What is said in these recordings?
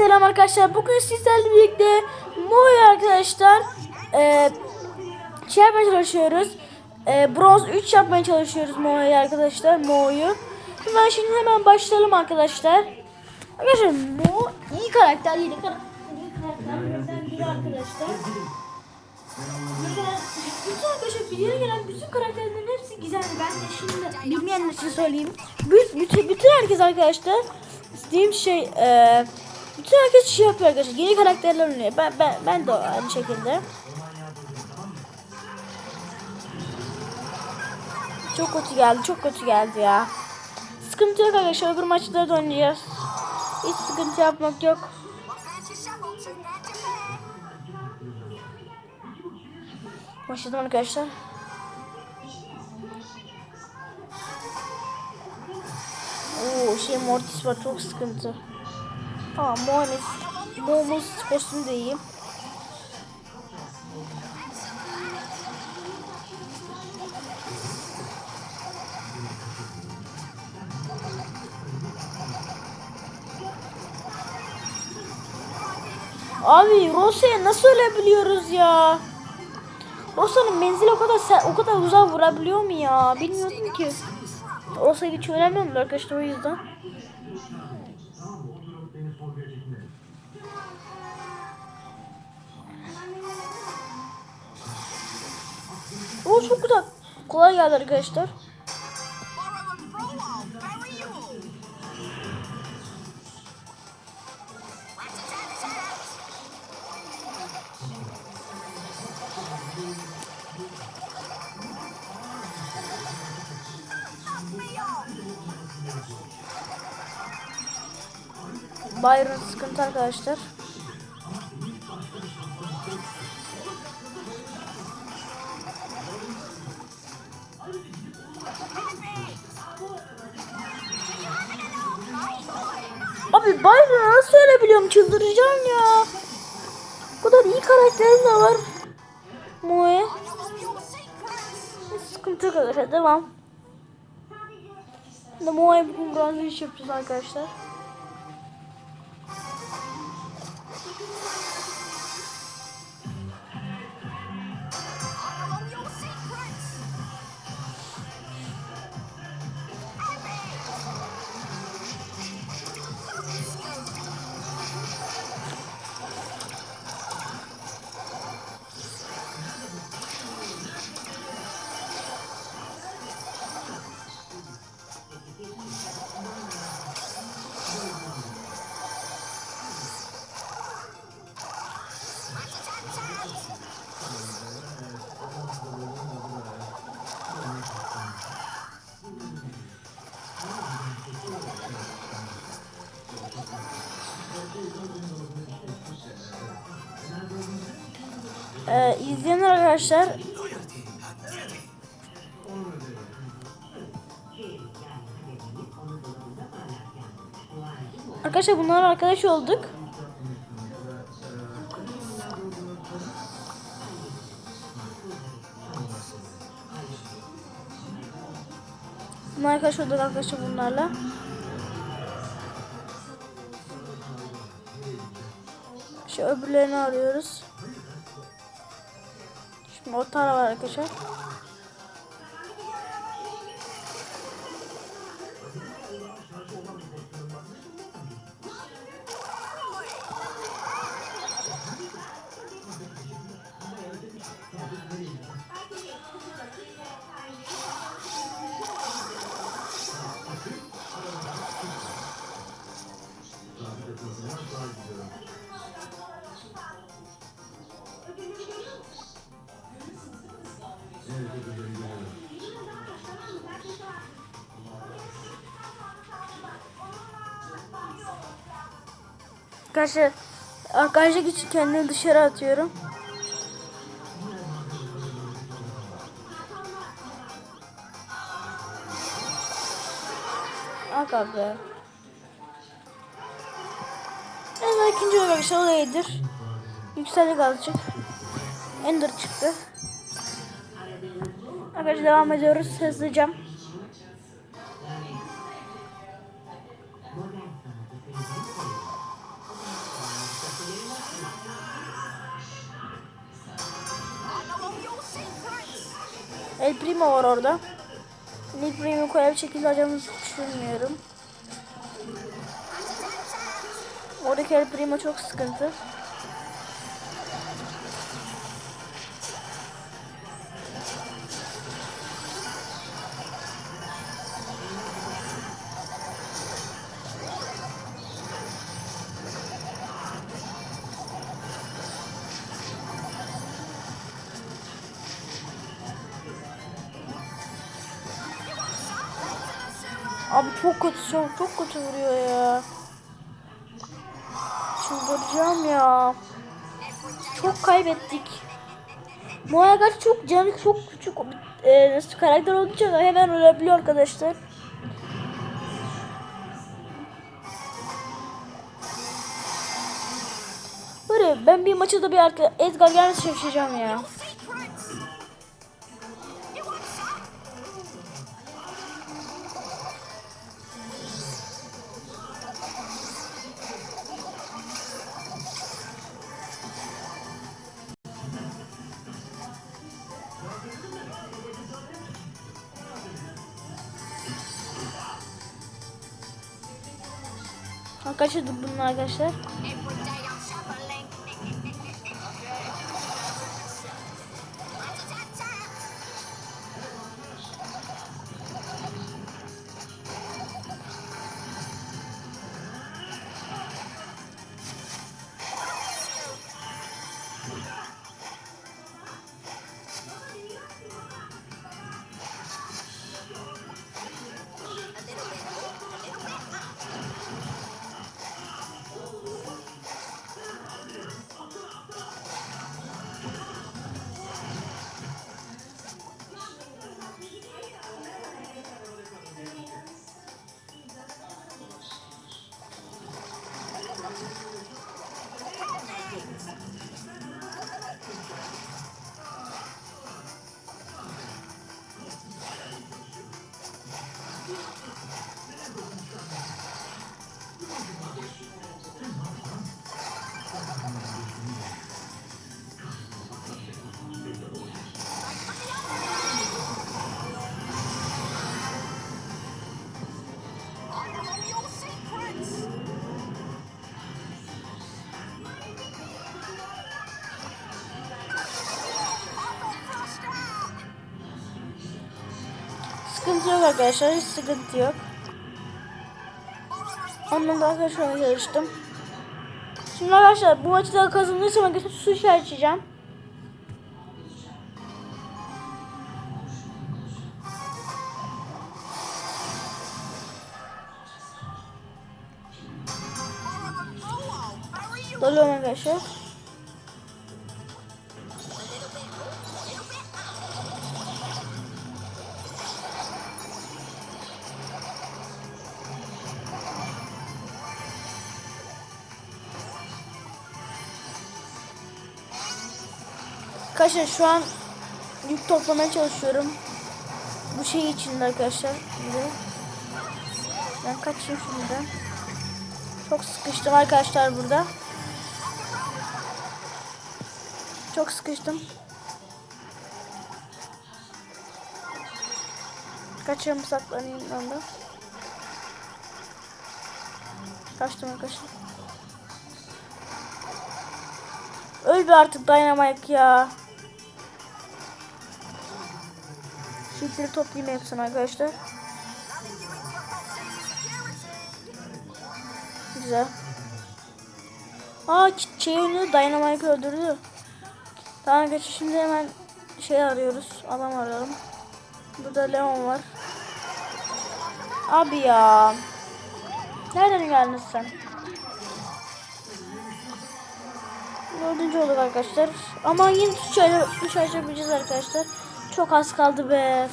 Selam arkadaşlar. Bugün sizlerle birlikte Moy arkadaşlar e, şey yapmaya çalışıyoruz. E, bronz 3 yapmaya çalışıyoruz Mo'yu arkadaşlar. Mo'yu. Hemen şimdi hemen başlayalım arkadaşlar. Arkadaşlar Mo iyi karakter, yeni karakter. iyi karakterlerden biri arkadaşlar. Bütün arkadaşlar bir yere gelen bütün karakterlerin hepsi güzeldi. Ben de şimdi bilmeyenler için söyleyeyim. Bütün, bütün, bütün herkes arkadaşlar istediğim şey e, bütün herkes şey yapıyor arkadaşlar. Yeni karakterler oynuyor. Ben, ben, ben de aynı şekilde. Çok kötü geldi. Çok kötü geldi ya. Sıkıntı yok arkadaşlar. Öbür maçları da. Hiç sıkıntı yapmak yok. Başladım arkadaşlar. Oo şey Mortis var çok sıkıntı. Tamam Mortis. Momuz kostüm de iyi. Abi Rosa'ya nasıl ölebiliyoruz ya? Rosa'nın menzili o kadar o kadar uzağa vurabiliyor mu ya? Bilmiyordum ki. Rosa'yı hiç öğrenmiyorum arkadaşlar o yüzden. O çok güzel. Kolay geldi arkadaşlar. Byron sıkıntı arkadaşlar. Abi Byron'u nasıl ölebiliyorum çıldıracağım ya. Bu kadar iyi karakterim de var. Moe. Sıkıntı yok arkadaşlar devam. Moe bugün bronz iş yapacağız arkadaşlar. Ee, izleyenler arkadaşlar Arkadaşlar bunlar arkadaş olduk. Bunlar arkadaş olduk arkadaşlar bunlarla. Şu öbürlerini arıyoruz. Şimdi o tara var arkadaşlar. Arkadaşlar arkadaşlık için kendimi dışarı atıyorum. Aga be. Evet ikinci olarak olayıdır. Yükseldik azıcık. Ender çıktı. Arkadaşlar devam ediyoruz hızlıca. Primo var orada. Kolay bir şekilde alacağımızı düşünmüyorum. Oradaki El Primo çok sıkıntı. Kötü çok, kötü vuruyor ya. Çıldıracağım ya. Çok kaybettik. Moyagat çok canı çok küçük e, nasıl karakter olduğu için hemen ölebiliyor arkadaşlar. Böyle ben bir maçta da bir arka Edgar gelmesi şaşıracağım ya. Dur bunun arkadaşlar. Sıkıntı yok arkadaşlar. Hiç sıkıntı yok. Ondan da arkadaşlarla çalıştım. Şimdi arkadaşlar bu maçı da kazanırsam arkadaşlar sushi açacağım. Dalıyorum arkadaşlar. Arkadaşlar şu an yük toplamaya çalışıyorum. Bu şey için arkadaşlar. Şimdi. Ben kaçayım şimdiden. Çok sıkıştım arkadaşlar burada. Çok sıkıştım. Kaçıyorum saklanayım ben de. Kaçtım arkadaşlar. Öl be artık Dynamite ya. Şifre toplayayım hepsini arkadaşlar. Güzel. Aa şeyini Dynamite öldürdü. Tamam arkadaşlar şimdi hemen şey arıyoruz. Adam arayalım. Burada Leon var. Abi ya. Nereden geldin sen? Dördüncü olduk arkadaşlar. Ama yine sushi açabileceğiz arkadaşlar. Çok az kaldı be.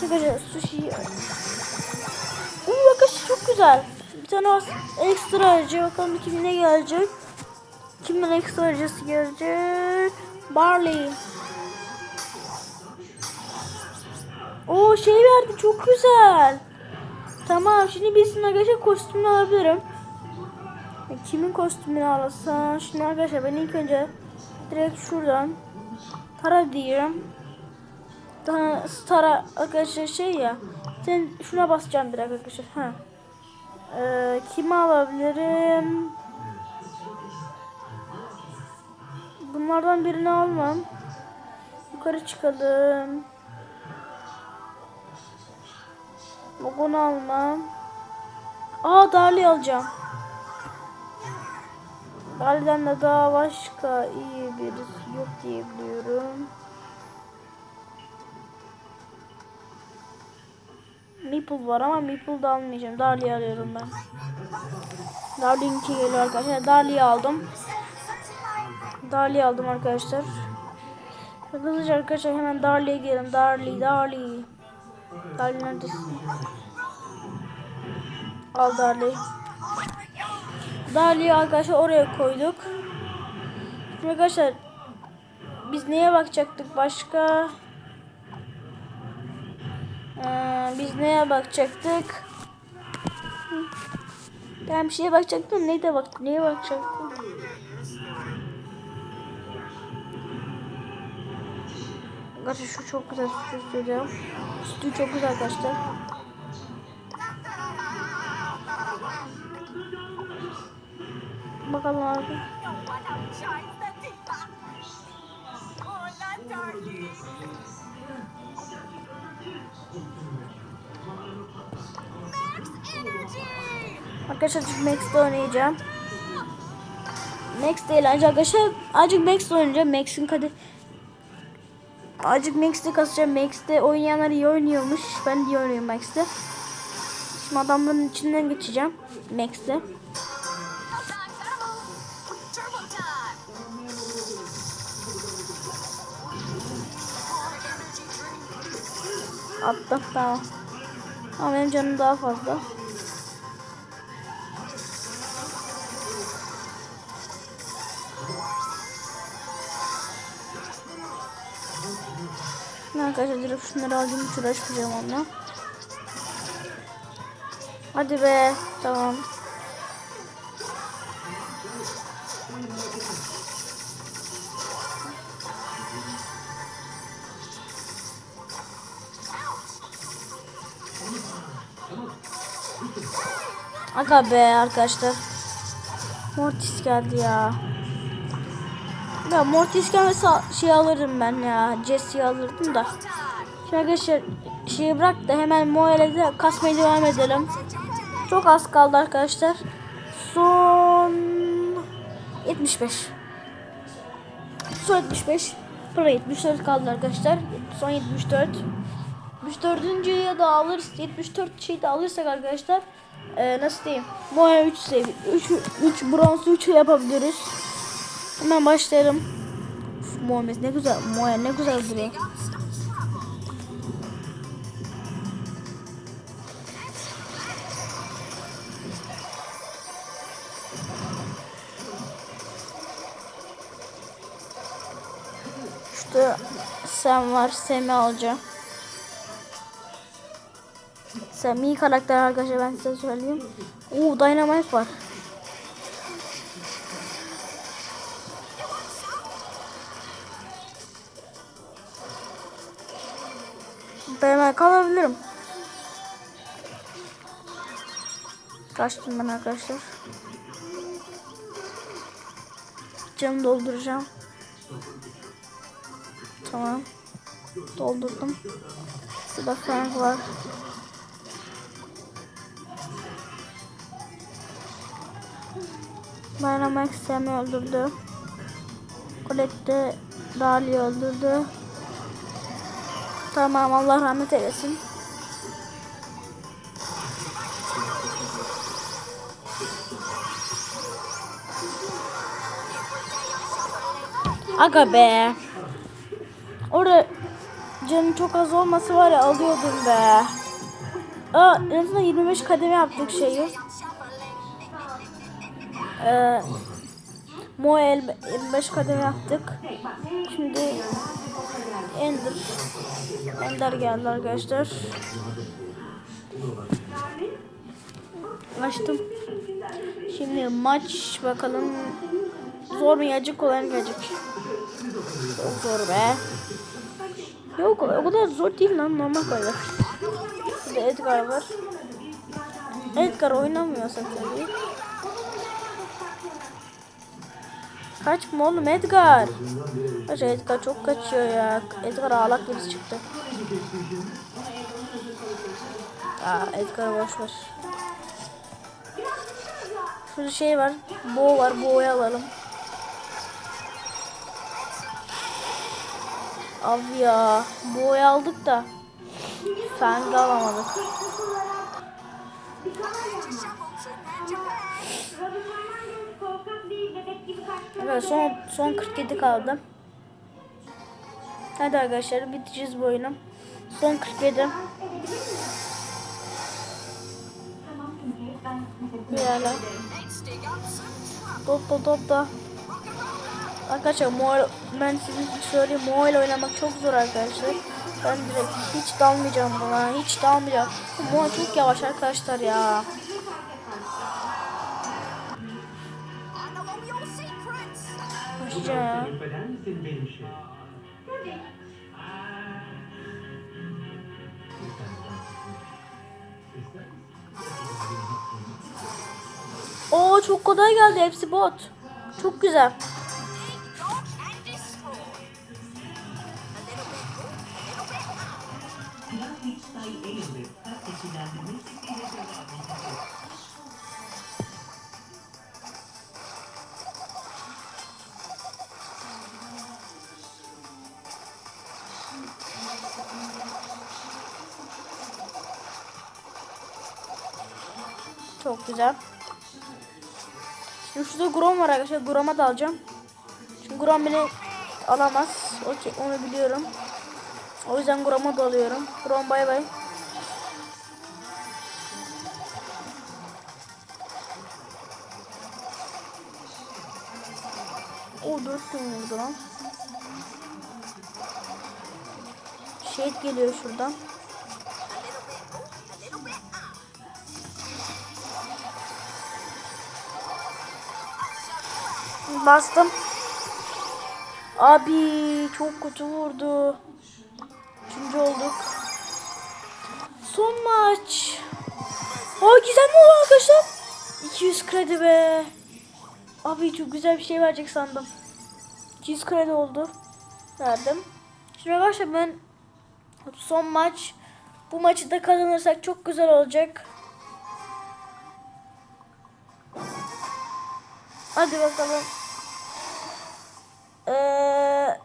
Şaka sushi. Uuu arkadaşlar çok güzel. Bir tane az ekstra harcı. Bakalım kimin ne gelecek. Kimin ekstra harcısı gelecek. Barley. Oo şey verdi çok güzel. Tamam şimdi birisinin arkadaşlar kostümünü alabilirim. Kimin kostümünü alsam? Şimdi arkadaşlar ben ilk önce direkt şuradan para diyeyim. Daha Star'a arkadaşlar şey ya. Sen şuna basacağım direkt arkadaşlar. Ha. Ee, kimi alabilirim? Bunlardan birini almam. Yukarı çıkalım. Logon'u almam. Aa Dali alacağım. Dali'den de daha başka iyi birisi yok diye biliyorum. Meeple var ama Meeple da almayacağım. Dali alıyorum ben. Darling geliyor arkadaşlar. Dali'yi aldım. Dali aldım arkadaşlar. Hızlıca arkadaşlar hemen Darli'ye girelim. Darli, Darli. Darli neredesin? Al Darli. Darli'yi arkadaşlar oraya koyduk. Şimdi arkadaşlar biz neye bakacaktık başka? Ee, biz neye bakacaktık? Ben bir şeye bakacaktım. Neyde bak? Neye bakacaktım? Arkadaşlar şu çok güzel sütü söylüyorum. Çok güzel arkadaşlar. Bakalım abi. Arkadaşlar azıcık Max'te oynayacağım. Max değil ancak arkadaşlar azıcık Max'te oynayacağım. Max'in kadı Azıcık Max'te kasacağım. Max'te oynayanlar iyi oynuyormuş. Ben iyi oynuyorum Max'te. Şimdi adamların içinden geçeceğim. Max'te. Attım tamam. Ama benim canım daha fazla. Arkadaşlar direkt şunları alayım hiç uğraşmayacağım onunla. Hadi be tamam. Aga be arkadaşlar. Mortis geldi ya. Ya Mortis gelmese şey alırım ben ya. Jesse'yi alırdım da. Şimdi arkadaşlar şeyi bırak da hemen Moel'e de kasmaya devam edelim. Çok az kaldı arkadaşlar. Son 75. Son 75. Para 74 kaldı arkadaşlar. Son 74. 74. ya da alırız. 74 şey de alırsak arkadaşlar. Ee, nasıl diyeyim? Moe 3 seviye. 3, 3 bronz 3 yapabiliriz. Hemen başlayalım. Uf, Muhammed ne güzel. Moe ne güzel duruyor. İşte sen var. Semi alacağım. Sen iyi karakter arkadaşlar ben size söyleyeyim. Oo Dynamite var. Dynamite alabilirim. Kaçtım ben arkadaşlar. Canı dolduracağım. Tamam. Doldurdum. Şurada Frank var. Dynamax Sam'i öldürdü. Colette de Dali'yi öldürdü. Tamam Allah rahmet eylesin. Aga be. Orada canım çok az olması var ya alıyordum be. Aa, en azından 25 kademe yaptık şeyi. Ee, Moel 25 kademe yaptık. Şimdi Ender Ender geldi arkadaşlar. Açtım. Şimdi maç bakalım. Zor mu gelecek kolay mı gelecek? Çok zor be. Yok o kadar zor değil lan normal böyle. Burada Edgar var. Edgar oynamıyorsa tabii. Kaçma oğlum Edgar. Kaç Edgar çok kaçıyor ya. Edgar ağlak birisi çıktı. Aa Edgar boş ver. Şurada şey var. Bo var. Bo'yu alalım. Abi ya. Bo'yu aldık da. Feng'i alamadık. Evet son son 47 kaldı. Hadi arkadaşlar bitireceğiz bu oyunu. Son 47. Yani. Top top top da. Arkadaşlar Moel, ben size söyleyeyim Moel oynamak çok zor arkadaşlar. Ben direkt hiç dalmayacağım buna. Hiç dalmayacağım. Moel çok yavaş arkadaşlar ya. Şey? Oo çok kolay geldi hepsi bot. Çok güzel. Çok güzel. Şimdi şurada Grom var arkadaşlar. Grom'a da alacağım. Çünkü Grom beni alamaz. Okey onu biliyorum. O yüzden Grom'a da alıyorum. Grom bay bay. O dört gün vurdu. Şehit geliyor şuradan. Bastım. Abi çok kötü vurdu. Üçüncü olduk. Son maç. Aa güzel mi oldu arkadaşlar? 200 kredi be. Abi çok güzel bir şey verecek sandım. 200 kredi oldu. Verdim. Şimdi arkadaşlar ben son maç. Bu maçı da kazanırsak çok güzel olacak. Hadi bakalım. Ee,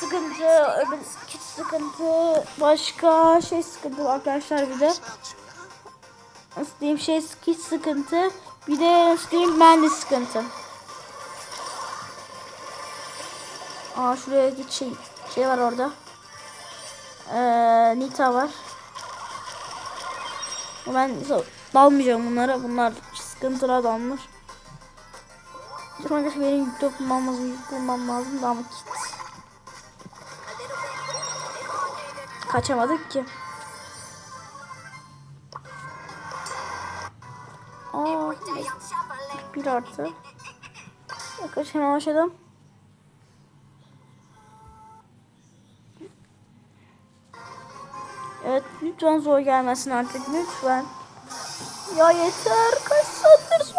sıkıntı, öbür kit sıkıntı, başka şey sıkıntı arkadaşlar bir de. Nasıl diyeyim şey kit sıkıntı, bir de nasıl diyeyim ben de sıkıntı. Aa şuraya git şey şey var orada. Ee, Nita var. Ben dalmayacağım bunlara. Bunlar sıkıntılar dalmış. Şu an benim yük bulmam lazım, yük bulmam lazım da ama kit. Kaçamadık ki. Aa, bir artı. Yaklaşık hemen başladım. Evet lütfen zor gelmesin artık lütfen. Ya yeter kaç saattir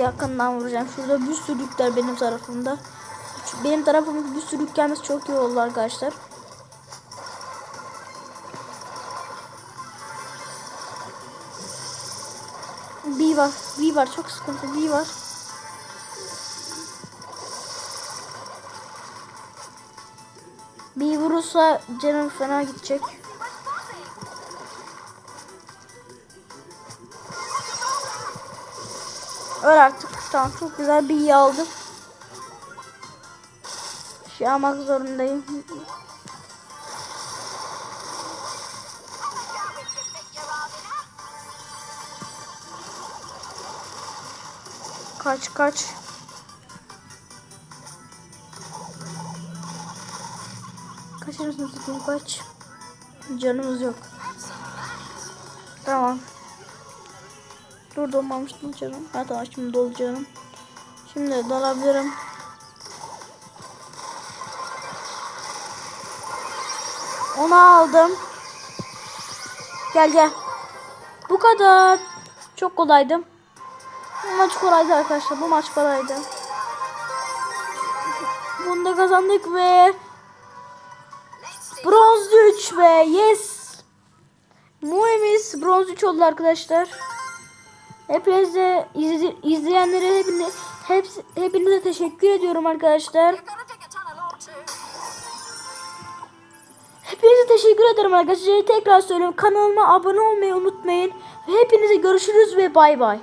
Yakından vuracağım. Şurada bir sürü yükler benim tarafımda. Benim tarafımda bir sürü yük gelmesi çok iyi oldu arkadaşlar. B var. B var. Çok sıkıntı. B var. B vurursa canım fena gidecek. Öl artık. Tamam çok güzel bir iyi aldım. Şey almak zorundayım. Kaç kaç. Kaçır mısın tutayım kaç. Canımız yok. Tamam. Dur dolmamıştım canım. Ha tamam şimdi dolu canım. Şimdi dalabilirim. Onu aldım. Gel gel. Bu kadar. Çok kolaydı. Bu maç kolaydı arkadaşlar. Bu maç kolaydı. Bunu da kazandık ve bronz 3 ve yes. Muemiz bronz 3 oldu arkadaşlar. Hepinize izle, izleyenlere hepini, hepsi, hepinize teşekkür ediyorum arkadaşlar. Hepinize teşekkür ederim arkadaşlar. Tekrar söylüyorum kanalıma abone olmayı unutmayın. Hepinize görüşürüz ve bay bay.